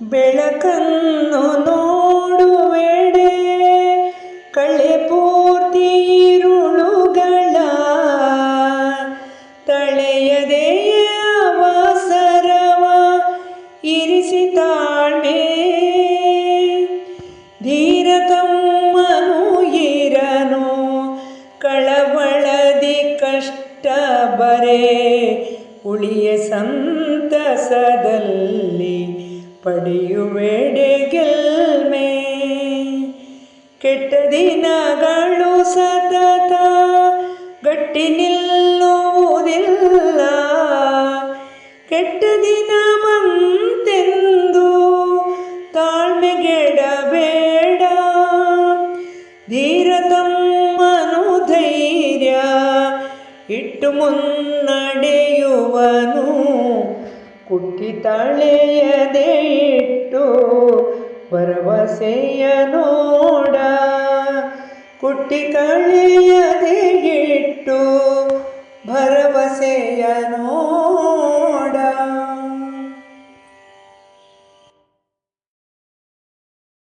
ಬೆಳಕನ್ನು ನೋಡುವೆಡೆ ಕಳೆ ಪೂರ್ತಿ ಇರುಳುಗಳ ತಳೆಯದೆಯ ಅವಸರವ ಇರಿಸಿ ಧೀರ ತಮ್ಮನು ಇರನು ಕಳವಳದಿ ಕಷ್ಟ ಬರೆ, ಉಳಿಯ ಸಂತಸದಲ್ಲಿ ಪಡೆಯುವೆಡೆ ಗೆಲ್ಮೆ ಕೆಟ್ಟ ದಿನಗಳು ಸತತ ಗಟ್ಟಿ ನಿಲ್ಲುವುದಿಲ್ಲ. ಕೆಟ್ಟ ದಿನ ಮಂತೆಂದು ತಾಳ್ಮೆಗೆಡಬೇಡ. ಧೀರ ತಮ್ಮನು ಧೈರ್ಯ ಇಟ್ಟು ಮುನ್ನಡೆಯುವನು. ಕುಟ್ಟಿ ತಳೆಯದೆ ಇಟ್ಟು ಭರವಸೆಯ ನೋಡ. ಕುಟ್ಟಿ ಕಳೆಯದೆ ಇಟ್ಟು